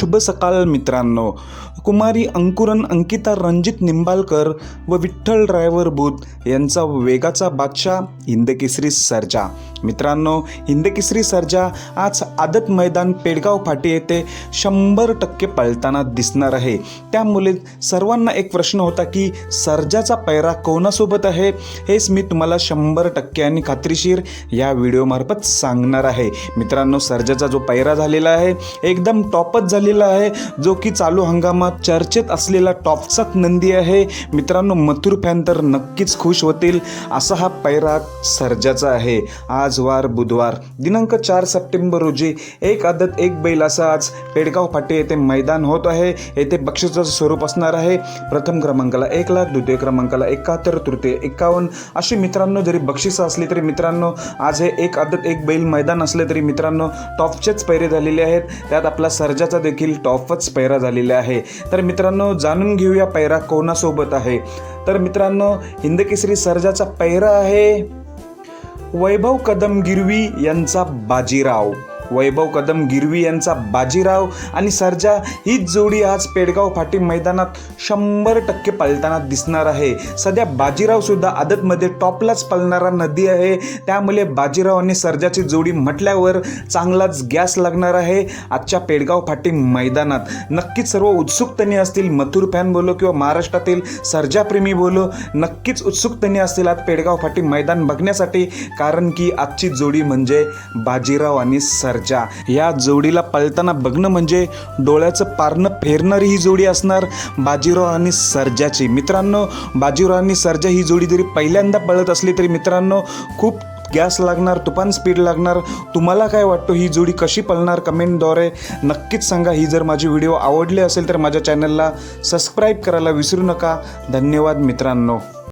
शुभ सकाळ मित्रांनो. कुमारी अंकुरन अंकिता रणजित निंबाळकर व विठ्ठल ड्रायव्हर बुध यांचा वेगाचा बादशाह हिंदकेसरी सर्जा. मित्रांनो हिंदकेसरी सर्जा आज आदत मैदान पेडगाव फाटी येथे शंभर टक्के पळताना दिसणार आहे. त्यामुळे सर्वांना एक प्रश्न होता की सर्जाचा पैरा कोणासोबत आहे? हेच मी तुम्हाला शंभर टक्के आणि खात्रीशीर या व्हिडिओमार्फत सांगणार आहे. मित्रांनो सर्जाचा जो पैरा झालेला आहे एकदम टॉपच झालेला आहे जो की चालू हंगामात चर्चेत असलेला टॉपचा नंदी आहे. मित्रांनो मथुर फॅन तर नक्कीच खुश होतील असा हा पैरा सर्जाचा आहे. आज वार बुधवार दिनांक चार सप्टेंबर रोजी एक आदत एक बैल असा आज पेडगाव फाटे येथे मैदान होत आहे. येथे बक्षिसाचं स्वरूप असणार आहे. प्रथम क्रमांकाला एक लाख द्वितीय क्रमांकाला एकाहत्तर तृतीय एकावन्न. अशी मित्रांनो जरी बक्षिसं असली तरी मित्रांनो आज हे एक आदत एक बैल मैदान असले तरी मित्रांनो टॉपचेच पैरे झालेले आहेत. त्यात आपला सर्जाचा देखील टॉपच पैरा झालेला आहे. तर मित्रांनो जाणून घेऊया पैरा कोणासोबत आहे. तर मित्रांनो हिंदकेसरी सर्जाचा पैरा आहे वैभव कदम गिरवी यांचा बाजीराव. वैभव कदम गिरवी यांचा बाजीराव आणि सर्जा हीच जोडी आज पेडगाव फाटी मैदानात शंभर टक्के पलताना दिसणार आहे. सध्या बाजीराव सुद्धा आदतमध्ये टॉपलाच पलणारा नदी आहे. त्यामुळे बाजीराव आणि सर्जाची जोडी म्हटल्यावर चांगलाच गॅस लागणार आहे आजच्या पेडगाव फाटी मैदानात. नक्कीच सर्व उत्सुकतेने असतील मथुर फॅन बोलो किंवा महाराष्ट्रातील सर्जाप्रेमी बोलो नक्कीच उत्सुकतेने असतील आज पेडगाव फाटी मैदान बघण्यासाठी कारण की आजची जोडी म्हणजे बाजीराव आणि सर्जा या जोडीला पळताना बघणं म्हणजे डोळ्याचं पारणं फेरणारी ही जोडी असणार बाजीराव आणि सर्जाची. मित्रांनो बाजीराव आणि सर्जा ही जोडी जरी पहिल्यांदा पळत असली तरी मित्रांनो खूप गॅस लागणार तुफान स्पीड लागणार. तुम्हाला काय वाटतं ही जोडी कशी पळणार? कमेंटद्वारे नक्कीच सांगा. ही जर माझी व्हिडिओ आवडली असेल तर माझ्या चॅनलला सबस्क्राईब करायला विसरू नका. धन्यवाद मित्रांनो.